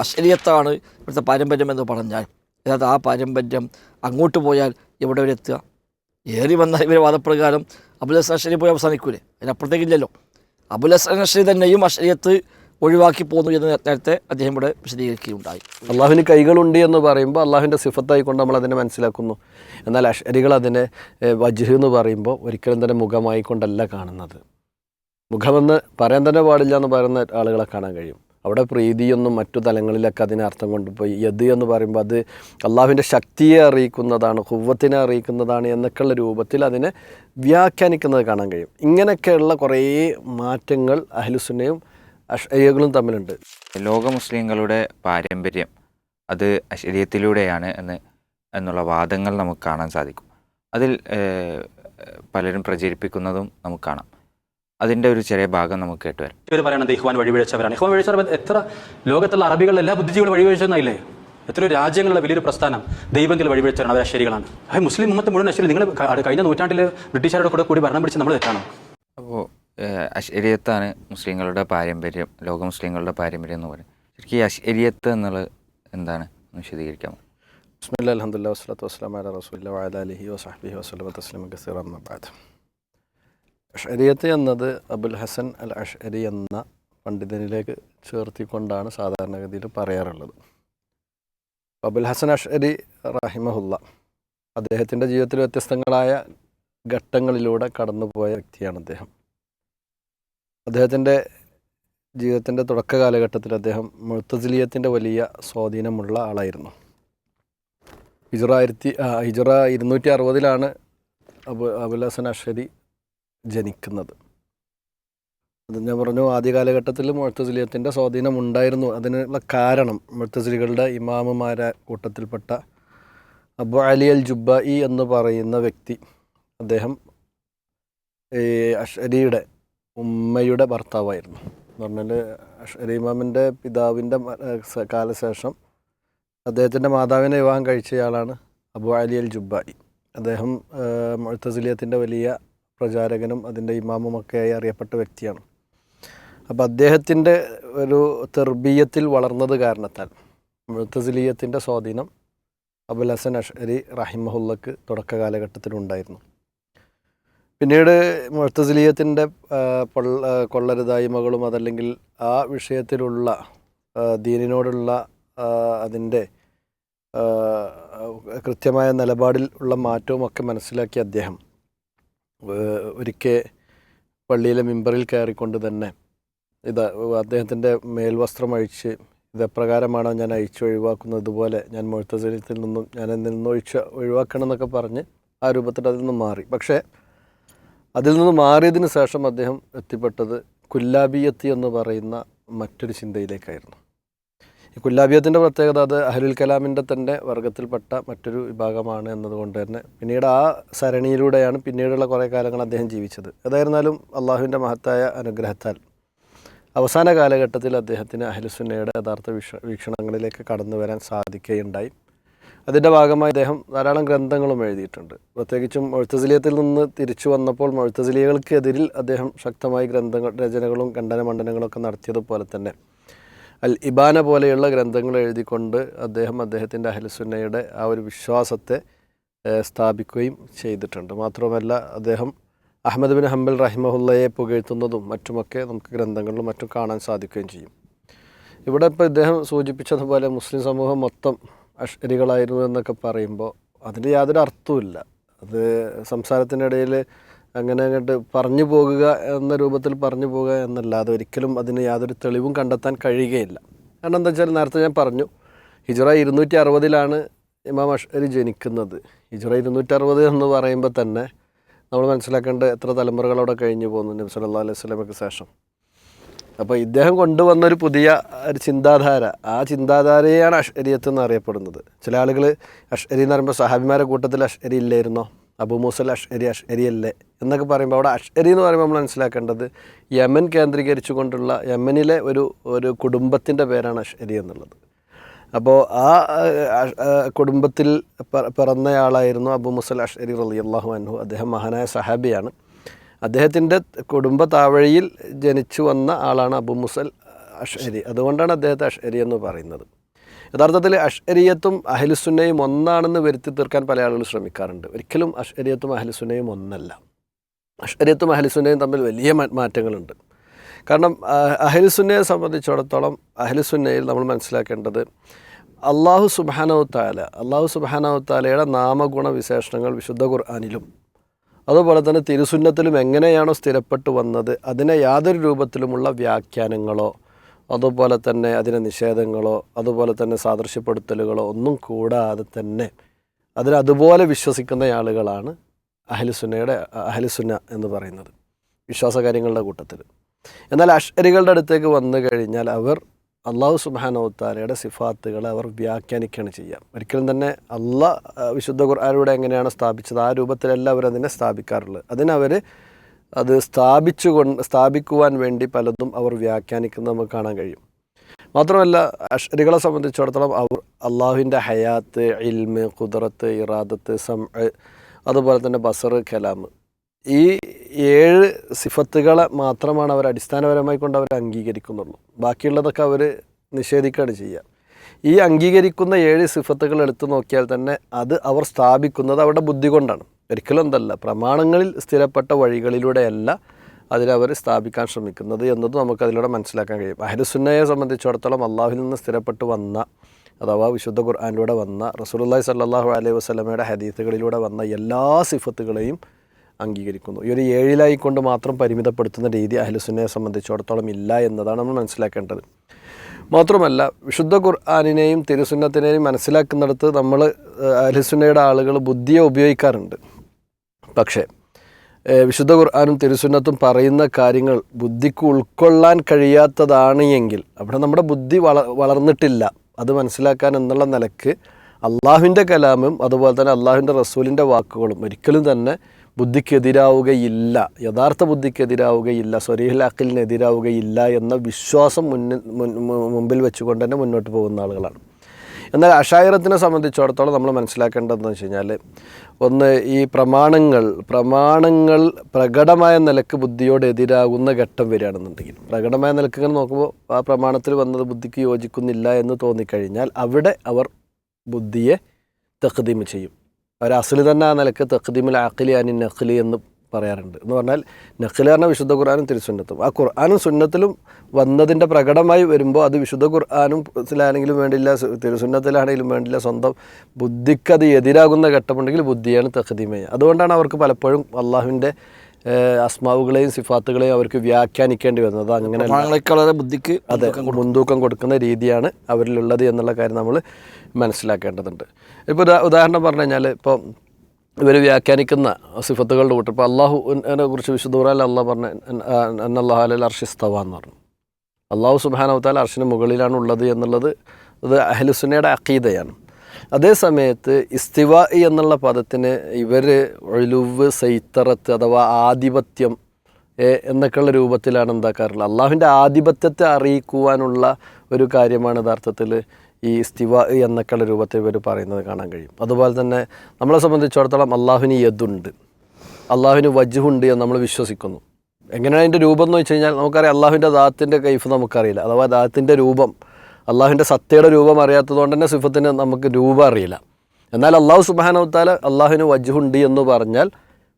അശ്വരീയത്താണ് ഇവിടുത്തെ പാരമ്പര്യം എന്ന് പറഞ്ഞാൽ. അതായത് ആ പാരമ്പര്യം അങ്ങോട്ട് പോയാൽ എവിടെ വരെ എത്തുക? ഏറി വന്ന ഇവരെ വാദപ്രകാരം അബുൽ ഹസൻ അഷരി പോയി അവസാനിക്കൂലേ? അതിനപ്പുറത്തേക്കില്ലല്ലോ അബുൽ ഹസൻ അഷരി തന്നെയും അഷരിയത്ത് ഒഴിവാക്കി പോന്നു എന്ന് നേരത്തെ അദ്ദേഹം ഇവിടെ വിശദീകരിക്കുകയുണ്ടായി. അള്ളാഹുവിന് കൈകളുണ്ട് എന്ന് പറയുമ്പോൾ അള്ളാഹുവിന്റെ സിഫത്തായിക്കൊണ്ട് നമ്മൾ അതിനെ മനസ്സിലാക്കുന്നു. എന്നാൽ അഷരികൾ അതിനെ വജ്ഹ് എന്ന് പറയുമ്പോൾ ഒരിക്കലും തന്നെ മുഖമായിക്കൊണ്ടല്ല കാണുന്നത്. മുഖമെന്ന് പറയാൻ തന്നെ പാടില്ല എന്ന് പറയുന്ന ആളുകളെ കാണാൻ കഴിയും. അവിടെ പ്രീതിയൊന്നും മറ്റു തലങ്ങളിലൊക്കെ അതിനെ അർത്ഥം കൊണ്ടുപോയി. യദ് എന്ന് പറയുമ്പോൾ അത് അള്ളാഹുവിന്റെ ശക്തിയെ അറിയിക്കുന്നതാണ് കുവ്വത്തിനെ അറിയിക്കുന്നതാണ് എന്നൊക്കെയുള്ള രൂപത്തിൽ അതിനെ വ്യാഖ്യാനിക്കുന്നത് കാണാൻ കഴിയും. ഇങ്ങനെയൊക്കെയുള്ള കുറേ മാറ്റങ്ങൾ അഹ്ലുസുന്നയും അഷയ്യകളും തമ്മിലുണ്ട്. ലോക മുസ്ലിങ്ങളുടെ പാരമ്പര്യം അത് അശരീയത്തിലൂടെയാണ് എന്ന് എന്നുള്ള വാദങ്ങൾ നമുക്ക് കാണാൻ സാധിക്കും. അതിൽ പലരും പ്രചരിപ്പിക്കുന്നതും നമുക്ക് കാണാം. അതിന്റെ ഒരു ചെറിയ ഭാഗം നമുക്ക് കേട്ടുവരാം ഇവർ പറയണത് ഇഹ്വാൻ വഴിവഴിച്ചവരാണ് ഇഹ്വാൻ വഴിച്ചവർ എത്ര ലോകത്തുള്ള അറബികളിൽ എല്ലാ ബുദ്ധിജീവികളും വഴിപിഴച്ചെന്നായില്ലേ എത്രയോ രാജ്യങ്ങളുടെ വലിയൊരു പ്രസ്ഥാനം ദൈവത്തിൽ വഴിപിഴച്ചവരാണ്. അവർ ശരികളാണ് അത് മുസ്ലിം ഉമ്മത്ത് മുഴുവൻ അശ്വരി നിങ്ങൾ കഴിഞ്ഞ നൂറ്റാണ്ടിൽ ബ്രിട്ടീഷുകാരുടെ കൂടെ കൂടി ഭരണം പിടിച്ച് നമ്മൾ തെറ്റാണോ? അപ്പോൾ അശ്വരിയത്താണ് മുസ്ലിങ്ങളുടെ പാരമ്പര്യം ലോക മുസ്ലിങ്ങളുടെ പാരമ്പര്യം എന്ന് പറയും ശരിക്കും ഈ അശരീയത്ത് എന്നുള്ളത് എന്താണ്? ഒന്ന് വിശദീകരിക്കാമോ? ബിസ്മില്ലാ അൽഹംദുലില്ലാ വസ്സലാത്തു വസ്സലാമു അലാ റസൂലില്ലാ വഅലാ അലിഹി വസഹ്ബിഹി വസല്ലമ തസ്ലീമൻ ബഅദ് എന്നത് അബുൽ ഹസൻ അൽ അഷരി എന്ന പണ്ഡിതനിലേക്ക് ചേർത്തിക്കൊണ്ടാണ് സാധാരണഗതിയിൽ പറയാറുള്ളത്. അബുൽ ഹസൻ അഷരി റഹിമഹുല്ല അദ്ദേഹത്തിന്റെ ജീവിതത്തിൽ വ്യത്യസ്തങ്ങളായ ഘട്ടങ്ങളിലൂടെ കടന്നുപോയ വ്യക്തിയാണ് അദ്ദേഹം. അദ്ദേഹത്തിന്റെ ജീവിതത്തിന്റെ തുടക്ക കാലഘട്ടത്തിൽ അദ്ദേഹം മുഴുത്തസിലിയത്തിന്റെ വലിയ സ്വാധീനമുള്ള ആളായിരുന്നു. ഹിജറ ആയിരത്തി ഹിജറ ഇരുന്നൂറ്റി അറുപതിലാണ് അബു അബുൽ ഹസൻ അഷരി ജനിക്കുന്നത്. അത് ഞാൻ പറഞ്ഞു ആദ്യ കാലഘട്ടത്തിൽ മുഴത്തസിലിയത്തിന്റെ സ്വാധീനം ഉണ്ടായിരുന്നു അതിനുള്ള കാരണം മുഴത്തസിലികളുടെ ഇമാമുമാരെ കൂട്ടത്തിൽപ്പെട്ട അബു അലി അൽ ജുബായി എന്ന് പറയുന്ന വ്യക്തി അദ്ദേഹം ഈ അഷരിയുടെ ഉമ്മയുടെ ഭർത്താവായിരുന്നു. എന്ന് പറഞ്ഞാൽ അഷരി ഇമാമിന്റെ പിതാവിന്റെ കാലശേഷം അദ്ദേഹത്തിന്റെ മാതാവിനെ വിവാഹം കഴിച്ചയാളാണ് അബു അലി അൽ ജുബായി. അദ്ദേഹം മുഴത്തസിലിയത്തിന്റെ വലിയ പ്രചാരകനും അതിന്റെ ഇമാമുമൊക്കെയായി അറിയപ്പെട്ട വ്യക്തിയാണ്. അപ്പോൾ അദ്ദേഹത്തിന്റെ ഒരു തെർബീയത്തിൽ വളർന്നത് കാരണത്താൽ മുഴുത്തസിലീയത്തിന്റെ സ്വാധീനം അബുൽ ഹസൻ അഷ്അരി റഹിമഹുല്ലക്ക് തുടക്ക കാലഘട്ടത്തിലുണ്ടായിരുന്നു പിന്നീട് മുഴുത്തസിലീയത്തിന്റെ കൊള്ളരുതായ്മകളും അതല്ലെങ്കിൽ ആ വിഷയത്തിലുള്ള ദീനിനോടുള്ള അതിന്റെ കൃത്യമായ നിലപാടിൽ ഉള്ള മാറ്റവും ഒക്കെ മനസ്സിലാക്കിയ അദ്ദേഹം. ഒരിക്കൽ പള്ളിയിലെ മിമ്പറിൽ കയറിക്കൊണ്ട് തന്നെ ഇത് അദ്ദേഹത്തിന്റെ മേൽവസ്ത്രം അഴിച്ച് ഇത് എപ്രകാരമാണോ ഞാൻ അഴിച്ച് ഒഴിവാക്കുന്നത് ഇതുപോലെ ഞാൻ മുഴുത്തശരീരത്തിൽ നിന്നും ഞാൻ എന്നിൽ നിന്ന് ഒഴിച്ച് ഒഴിവാക്കണം എന്നൊക്കെ പറഞ്ഞ് ആ രൂപത്തിൽ അതിൽ നിന്ന് മാറി. പക്ഷേ അതിൽ നിന്ന് മാറിയതിന് ശേഷം അദ്ദേഹം എത്തിപ്പെട്ടത് കുല്ലാബിയത്തി എന്ന് പറയുന്ന മറ്റൊരു ചിന്തയിലേക്കായിരുന്നു. കുല്ലാബിയത്തിന്റെ പ്രത്യേകത അത് അഹലുൽ കലാമിന്റെ തന്നെ വർഗത്തിൽപ്പെട്ട മറ്റൊരു വിഭാഗമാണ് എന്നതുകൊണ്ട് തന്നെ പിന്നീട് ആ സരണിയിലൂടെയാണ് പിന്നീടുള്ള കുറേ കാലങ്ങൾ അദ്ദേഹം ജീവിച്ചത്. ഏതായിരുന്നാലും അള്ളാഹുവിന്റെ മഹത്തായ അനുഗ്രഹത്താൽ അവസാന കാലഘട്ടത്തിൽ അദ്ദേഹത്തിന് അഹലുസുന്നയുടെ യഥാർത്ഥ വീക്ഷ വീക്ഷണങ്ങളിലേക്ക് കടന്നു വരാൻ സാധിക്കുകയുണ്ടായി. അതിന്റെ ഭാഗമായി അദ്ദേഹം ധാരാളം ഗ്രന്ഥങ്ങളും എഴുതിയിട്ടുണ്ട്. പ്രത്യേകിച്ചും മൊഴുത്തസിലിയത്തിൽ നിന്ന് തിരിച്ചു വന്നപ്പോൾ മൊഴുത്തസിലിയകൾക്കെതിരിൽ അദ്ദേഹം ശക്തമായി ഗ്രന്ഥങ്ങൾ രചനകളും ഖണ്ഡന മണ്ഡനങ്ങളൊക്കെ നടത്തിയതുപോലെ തന്നെ അൽ ഇബാന പോലെയുള്ള ഗ്രന്ഥങ്ങൾ എഴുതിക്കൊണ്ട് അദ്ദേഹം അദ്ദേഹത്തിന്റെ അഹലുസുന്നയുടെ ആ ഒരു വിശ്വാസത്തെ സ്ഥാപിക്കുകയും ചെയ്തിട്ടുണ്ട്. മാത്രമല്ല അദ്ദേഹം അഹമ്മദ് ബിൻ ഹംബൽ റഹിമഹുല്ലയെ പുകഴ്ത്തുന്നതും മറ്റുമൊക്കെ നമുക്ക് ഗ്രന്ഥങ്ങളിലും മറ്റും കാണാൻ സാധിക്കുകയും ചെയ്യും. ഇവിടെ ഇപ്പോൾ ഇദ്ദേഹം സൂചിപ്പിച്ചതുപോലെ മുസ്ലിം സമൂഹം മൊത്തം അഷ്കരികളായിരുന്നു എന്നൊക്കെ പറയുമ്പോൾ അതിന് യാതൊരു അർത്ഥവുമില്ല. അത് സംസാരത്തിനിടയിൽ അങ്ങനെ അങ്ങോട്ട് പറഞ്ഞു പോകുക എന്ന രൂപത്തിൽ പറഞ്ഞു പോകുക എന്നല്ലാതെ ഒരിക്കലും അതിന് യാതൊരു തെളിവും കണ്ടെത്താൻ കഴിയുകയില്ല. കാരണം എന്താ വെച്ചാൽ നേരത്തെ ഞാൻ പറഞ്ഞു ഹിജറ ഇരുന്നൂറ്റി അറുപതിലാണ് ഇമാം അഷ്അരി ജനിക്കുന്നത്. ഹിജറ ഇരുന്നൂറ്റി അറുപത് എന്ന് പറയുമ്പോൾ തന്നെ നമ്മൾ മനസ്സിലാക്കേണ്ട എത്ര തലമുറകളവിടെ കഴിഞ്ഞു പോകുന്നു നബി സല്ലല്ലാഹു അലൈഹി സ്വലമയ്ക്ക് ശേഷം. അപ്പോൾ ഇദ്ദേഹം കൊണ്ടുവന്നൊരു പുതിയ ഒരു ചിന്താധാര ആ ചിന്താധാരയാണ് അഷ്അരിയത്ത് എന്ന് അറിയപ്പെടുന്നത്. ചില ആളുകൾ അഷ്അരി എന്ന് പറയുമ്പോൾ സഹാബിമാരുടെ കൂട്ടത്തിൽ അഷ്അരി ഇല്ലായിരുന്നോ? അബു മൂസൽ അഷ്അരി അഷ്അരി അല്ലേ എന്നൊക്കെ പറയുമ്പോൾ അവിടെ അഷ്അരി എന്ന് പറയുമ്പോൾ നമ്മൾ മനസ്സിലാക്കേണ്ടത് യമൻ കേന്ദ്രീകരിച്ചുകൊണ്ടുള്ള യമനിലെ ഒരു ഒരു കുടുംബത്തിന്റെ പേരാണ് അഷ്അരി എന്നുള്ളത്. അപ്പോൾ ആ കുടുംബത്തിൽ പിറന്നയാളായിരുന്നു അബു മുസൽ അഷ്അരി റളിയല്ലാഹു അൻഹു. അദ്ദേഹം മഹാനായ സഹാബിയാണ്. അദ്ദേഹത്തിന്റെ കുടുംബ താവഴിയിൽ ജനിച്ചു വന്ന ആളാണ് അബു മുസൽ അഷ്അരി. അതുകൊണ്ടാണ് അദ്ദേഹത്തെ അഷ്അരി എന്ന് പറയുന്നത്. യഥാർത്ഥത്തിൽ അഷ്അരിയത്തും അഹലുസുന്നയും ഒന്നാണെന്ന് വരുത്തി തീർക്കാൻ പല ആളുകൾ ശ്രമിക്കാറുണ്ട്. ഒരിക്കലും അഷ്അരിയത്തും അഹലുസുന്നയും ഒന്നല്ല. അഷ്അരിയത്തും അഹലുസുന്നയും തമ്മിൽ വലിയ മാറ്റങ്ങളുണ്ട്. കാരണം അഹ് അഹലുസുന്നയെ സംബന്ധിച്ചിടത്തോളം അഹലുസുന്നയിൽ നമ്മൾ മനസ്സിലാക്കേണ്ടത് അള്ളാഹു സുബാനവത്താല അള്ളാഹു സുബാനവത്താലയുടെ നാമഗുണ വിശേഷണങ്ങൾ വിശുദ്ധ ഖുർആാനിലും അതുപോലെ തന്നെ തിരുസുന്നത്തിലും എങ്ങനെയാണോ സ്ഥിരപ്പെട്ടു വന്നത് അതിനെ യാതൊരു രൂപത്തിലുമുള്ള വ്യാഖ്യാനങ്ങളോ അതുപോലെ തന്നെ അതിനെ നിഷേധങ്ങളോ അതുപോലെ തന്നെ സാദൃശ്യപ്പെടുത്തലുകളോ ഒന്നും കൂടാതെ തന്നെ അതിൽ അതുപോലെ വിശ്വസിക്കുന്ന ആളുകളാണ് അഹലുസുന്നയുടെ അഹലുസുന്ന എന്ന് പറയുന്നത് വിശ്വാസകാര്യങ്ങളുടെ കൂട്ടത്തിൽ. എന്നാൽ അഷ്അരികളുടെ അടുത്തേക്ക് വന്നു കഴിഞ്ഞാൽ അവർ അള്ളാഹു സുബാനോത്താലയുടെ സിഫാത്തുകളെ അവർ വ്യാഖ്യാനിക്കുകയാണ് ചെയ്യുക. ഒരിക്കലും തന്നെ അള്ളാഹ് വിശുദ്ധ ഖുർആാനിലൂടെ എങ്ങനെയാണ് സ്ഥാപിച്ചത്? ആ രൂപത്തിലല്ല അവർ അതിനെ സ്ഥാപിക്കാറുള്ളത്. അതിനവർ അത് സ്ഥാപിച്ചു കൊണ്ട് സ്ഥാപിക്കുവാൻ വേണ്ടി പലതും അവർ വ്യാഖ്യാനിക്കുന്നത് നമുക്ക് കാണാൻ കഴിയും. മാത്രമല്ല അഷ്രികളെ സംബന്ധിച്ചിടത്തോളം അവർ അള്ളാഹുവിന്റെ ഹയാത്ത് ഇൽമ് കുതിറത്ത് ഇറാദത്ത് സം അതുപോലെ തന്നെ ബസർ കലാം. ഈ ഏഴ് സിഫത്തുകളെ മാത്രമാണ് അവർ അടിസ്ഥാനപരമായി കൊണ്ട് അവർ അംഗീകരിക്കുന്നുള്ളൂ. ബാക്കിയുള്ളതൊക്കെ അവർ നിഷേധിക്കുകയാണ് ചെയ്യുക. ഈ അംഗീകരിക്കുന്ന ഏഴ് സിഫത്തുകൾ എടുത്തു നോക്കിയാൽ തന്നെ അത് അവർ സ്ഥാപിക്കുന്നത് അവരുടെ ബുദ്ധി കൊണ്ടാണ്. ഒരിക്കലും എന്തല്ല പ്രമാണങ്ങളിൽ സ്ഥിരപ്പെട്ട വഴികളിലൂടെയല്ല അതിലവർ സ്ഥാപിക്കാൻ ശ്രമിക്കുന്നത് എന്നത് നമുക്കതിലൂടെ മനസ്സിലാക്കാൻ കഴിയും. അഹരുസുന്നയെ സംബന്ധിച്ചിടത്തോളം അള്ളാഹുവിൽ നിന്ന് സ്ഥിരപ്പെട്ട് വന്ന അഥവാ വിശുദ്ധ ഖുർആാനിലൂടെ വന്ന റസൂലുള്ളാഹി സ്വല്ലല്ലാഹു അലൈഹി വസ്ലമയുടെ ഹദീത്തുകളിലൂടെ വന്ന എല്ലാ സിഫത്തുകളെയും അംഗീകരിക്കുന്നു. ഈ ഒരു ഏഴിലായി കൊണ്ട് മാത്രം പരിമിതപ്പെടുത്തുന്ന രീതി അഹ്ലുസുന്നയെ സംബന്ധിച്ചിടത്തോളം ഇല്ല എന്നതാണ് നമ്മൾ മനസ്സിലാക്കേണ്ടത്. മാത്രമല്ല വിശുദ്ധ ഖുർആാനിനെയും തിരുസുന്നത്തിനെയും മനസ്സിലാക്കുന്നിടത്ത് നമ്മൾ അഹ്ലുസുന്നയുടെ ആളുകൾ ബുദ്ധിയെ ഉപയോഗിക്കാറുണ്ട്. പക്ഷേ വിശുദ്ധ ഖുർആാനും തിരുസുന്നത്തും പറയുന്ന കാര്യങ്ങൾ ബുദ്ധിക്ക് ഉൾക്കൊള്ളാൻ കഴിയാത്തതാണ് എങ്കിൽ അവിടെ നമ്മുടെ ബുദ്ധി വള വളർന്നിട്ടില്ല. അത് മനസ്സിലാക്കാൻ എന്നുള്ള നിലയ്ക്ക് അള്ളാഹുവിന്റെ കലാമും അതുപോലെ തന്നെ അള്ളാഹുവിന്റെ റസൂലിന്റെ വാക്കുകളും ഒരിക്കലും തന്നെ ബുദ്ധിക്കെതിരാവുകയില്ല. യഥാർത്ഥ ബുദ്ധിക്കെതിരാവുകയില്ല. സ്വരീഹുൽ അഖിലിനെതിരാവുകയില്ല എന്ന വിശ്വാസം മുന്നിൽ മുമ്പിൽ വെച്ചുകൊണ്ട് തന്നെ മുന്നോട്ട് പോകുന്ന ആളുകളാണ്. എന്നാൽ അഷായിറത്തിനെ സംബന്ധിച്ചിടത്തോളം നമ്മൾ മനസ്സിലാക്കേണ്ടതെന്ന് വെച്ച് കഴിഞ്ഞാൽ ഒന്ന് ഈ പ്രമാണങ്ങൾ പ്രമാണങ്ങൾ പ്രകടമായ നിലയ്ക്ക് ബുദ്ധിയോട് എതിരാകുന്ന ഘട്ടം വരികയാണെന്നുണ്ടെങ്കിൽ. പ്രകടമായ നിലയ്ക്ക് ഇങ്ങനെ നോക്കുമ്പോൾ ആ പ്രമാണത്തിൽ വന്നത് ബുദ്ധിക്ക് യോജിക്കുന്നില്ല എന്ന് തോന്നിക്കഴിഞ്ഞാൽ അവിടെ അവർ ബുദ്ധിയെ തഖ്ദീം ചെയ്യും. അവർ അസലി തന്നെ ആ നിലയ്ക്ക് തഖദീമുൽ അഖിലി അനി നഖ്ലി എന്ന് പറയാറുണ്ട്. എന്ന് പറഞ്ഞാൽ നഖ്ലി പറഞ്ഞാൽ വിശുദ്ധ ഖുർആാനും തിരുസുന്നത്തും. ആ ഖുർആാനും സുന്നത്തിലും വന്നതിന്റെ പ്രകടമായി വരുമ്പോൾ അത് വിശുദ്ധ ഖുർആാനും ത്തിലാണെങ്കിലും വേണ്ടില്ല തിരുസുന്നത്തിലാണെങ്കിലും വേണ്ടില്ല. സ്വന്തം ബുദ്ധിക്ക് അത് എതിരാകുന്ന ഘട്ടമുണ്ടെങ്കിൽ ബുദ്ധിയാണ് തഖദീമ. അതുകൊണ്ടാണ് അവർക്ക് പലപ്പോഴും അള്ളാഹുവിന്റെ അസ്മാവുകളെയും സിഫാത്തുകളെയും അവർക്ക് വ്യാഖ്യാനിക്കേണ്ടി വരുന്നത് അങ്ങനെ ബുദ്ധിക്ക് അതെ മുൻതൂക്കം കൊടുക്കുന്ന രീതിയാണ് അവരിലുള്ളത് എന്നുള്ള കാര്യം നമ്മൾ മനസ്സിലാക്കേണ്ടതുണ്ട്. ഇപ്പോൾ ഉദാഹരണം പറഞ്ഞു കഴിഞ്ഞാൽ ഇപ്പോൾ ഇവർ വ്യാഖ്യാനിക്കുന്ന സിഫത്തുകളുടെ കൂട്ടം ഇപ്പോൾ അള്ളാഹുനെ കുറിച്ച് വിശുദ്ധ ഖുർആനിൽ അള്ളാഹ് പറഞ്ഞ അന്നല്ലാഹു അലൽ അർഷിസ്തവ എന്ന് പറഞ്ഞു. അള്ളാഹു സുബാനവത്താൽ അർഷിന് മുകളിലാണ് ഉള്ളത് എന്നുള്ളത് അത് അഹലുസുനയുടെ അക്കീതയാണ് അതേ സമയത്ത് ഇസ്തിവ എന്നുള്ള പദത്തിന് ഇവർ ഒഴിലുവ് സൈത്തറത്ത് അഥവാ ആധിപത്യം എന്നൊക്കെയുള്ള രൂപത്തിലാണ് എന്താക്കാറുള്ളത്. അള്ളാഹുവിന്റെ ആധിപത്യത്തെ അറിയിക്കുവാനുള്ള ഒരു കാര്യമാണ് യഥാർത്ഥത്തിൽ ഈ സ്തിവ എന്നൊക്കെയുള്ള രൂപത്തിൽ ഇവർ പറയുന്നത് കാണാൻ കഴിയും. അതുപോലെ തന്നെ നമ്മളെ സംബന്ധിച്ചിടത്തോളം അള്ളാഹുവിന് യദുണ്ട്. അള്ളാഹുവിന് വജുഹുണ്ട് എന്ന് നമ്മൾ വിശ്വസിക്കുന്നു. എങ്ങനെയാണ് അതിന്റെ രൂപം എന്ന് വെച്ച് കഴിഞ്ഞാൽ നമുക്കറിയാം അള്ളാഹുവിന്റെ ദാത്തിന്റെ കൈഫ് നമുക്കറിയില്ല. അഥവാ ദാത്തിന്റെ രൂപം അള്ളാഹുവിന്റെ സത്യയുടെ രൂപം അറിയാത്തതുകൊണ്ട് തന്നെ സിഫത്തിന് നമുക്ക് രൂപം അറിയില്ല. എന്നാൽ അള്ളാഹു സുബാനവത്താല അള്ളാഹുവിന് വജുഹുണ്ട് എന്ന് പറഞ്ഞാൽ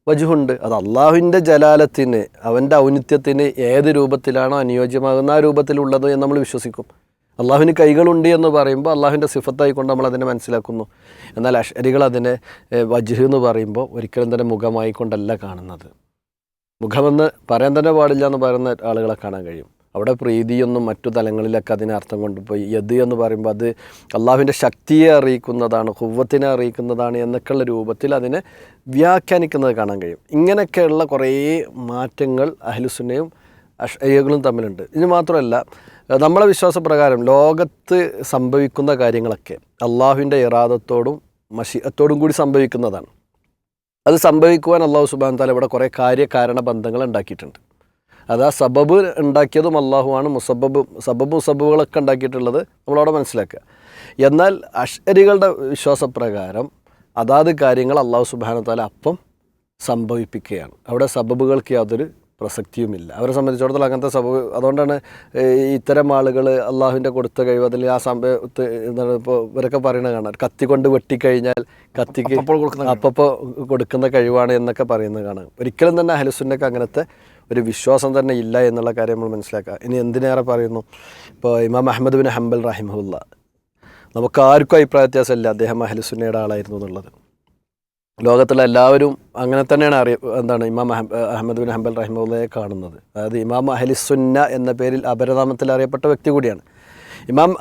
വജുഹുണ്ട്. അത് അള്ളാഹുവിന്റെ ജലാലത്തിന് അവന്റെ ഔന്നിത്യത്തിന് ഏത് രൂപത്തിലാണോ അനുയോജ്യമാകുന്ന ആ രൂപത്തിലുള്ളത് എന്ന് നമ്മൾ വിശ്വസിക്കും. അള്ളാഹുവിന് കൈകളുണ്ട് എന്ന് പറയുമ്പോൾ അള്ളാഹുവിന്റെ സിഫത്തായിക്കൊണ്ട് നമ്മൾ അതിനെ മനസ്സിലാക്കുന്നു. എന്നാൽ അഷരികൾ അതിനെ വജ്ഹ് എന്ന് പറയുമ്പോൾ ഒരിക്കലും തന്നെ മുഖമായിക്കൊണ്ടല്ല കാണുന്നത്. മുഖമെന്ന് പറയാൻ തന്നെ പാടില്ല എന്ന് പറയുന്ന ആളുകളെ കാണാൻ കഴിയും. അവിടെ പ്രീതിയൊന്നും മറ്റു തലങ്ങളിലൊക്കെ അതിനെ അർത്ഥം കൊണ്ടുപോയി. യദ് എന്ന് പറയുമ്പോൾ അത് അള്ളാഹുവിന്റെ ശക്തിയെ അറിയിക്കുന്നതാണ് കുവ്വത്തിനെ അറിയിക്കുന്നതാണ് എന്നൊക്കെയുള്ള രൂപത്തിൽ അതിനെ വ്യാഖ്യാനിക്കുന്നത് കാണാൻ കഴിയും. ഇങ്ങനെയൊക്കെയുള്ള കുറേ മാറ്റങ്ങൾ അഹ്ലുസുന്നയും അഷയ്യകളും തമ്മിലുണ്ട്. ഇത് മാത്രമല്ല നമ്മളെ വിശ്വാസപ്രകാരം ലോകത്ത് സംഭവിക്കുന്ന കാര്യങ്ങളൊക്കെ അള്ളാഹുവിന്റെ ഇറാദത്തോടും മഷിയത്തോടും കൂടി സംഭവിക്കുന്നതാണ്. അത് സംഭവിക്കുവാൻ അള്ളാഹു സുബാൻ താല ഇവിടെ കുറേ കാര്യകാരണ ബന്ധങ്ങൾ ഉണ്ടാക്കിയിട്ടുണ്ട്. അത് ആ സബബ് ഉണ്ടാക്കിയതും അള്ളാഹുവാണ് മുസബബ് സബബ് മുസബുകളൊക്കെ ഉണ്ടാക്കിയിട്ടുള്ളത് നമ്മളവിടെ മനസ്സിലാക്കുക. എന്നാൽ അഷരികളുടെ വിശ്വാസപ്രകാരം അതാത് കാര്യങ്ങൾ അള്ളാഹു സുബാന താല അപ്പം സംഭവിപ്പിക്കുകയാണ്. അവിടെ സബബുകൾക്ക് യാതൊരു പ്രസക്തിയുമില്ല. അവരെ സംബന്ധിച്ചിടത്തോളം അങ്ങനത്തെ സംഭവം അതുകൊണ്ടാണ് ഇത്തരം ആളുകൾ അള്ളാഹുവിന്റെ കൊടുത്ത കഴിവ് അതിൽ ആ സംഭവത്ത് എന്താണ് ഇപ്പോൾ ഇവരൊക്കെ പറയുന്നത് കാണാം. കത്തി കൊണ്ട് വെട്ടിക്കഴിഞ്ഞാൽ കത്തിക്ക് അപ്പോൾ കൊടുക്കുന്ന കഴിവാണ് എന്നൊക്കെ പറയുന്നത് കാണാം. ഒരിക്കലും തന്നെ അഹലുസുന്നൊക്കെ അങ്ങനത്തെ ഒരു വിശ്വാസം തന്നെ ഇല്ല എന്നുള്ള കാര്യം നമ്മൾ മനസ്സിലാക്കുക. ഇനി എന്തിനേറെ പറയുന്നു? ഇപ്പോൾ ഇമാം അഹമ്മദ് ബിൻ ഹംബൽ റഹിമുല്ല നമുക്ക് ആർക്കും അഭിപ്രായ വ്യത്യാസമില്ല അദ്ദേഹം അഹലുസുന്നയുടെ ആളായിരുന്നു എന്നുള്ളത്. ലോകത്തുള്ള എല്ലാവരും അങ്ങനെ തന്നെയാണ് അറിയ എന്താണ് ഇമാം അഹം- അഹമ്മദ് ബിൻ ഹംബൽ റഹിമുള്ളയെ കാണുന്നത്. അതായത് ഇമാം അഹലിസുന്ന എന്ന പേരിൽ അപരനാമത്തിൽ അറിയപ്പെട്ട വ്യക്തി കൂടിയാണ്. ഇമാം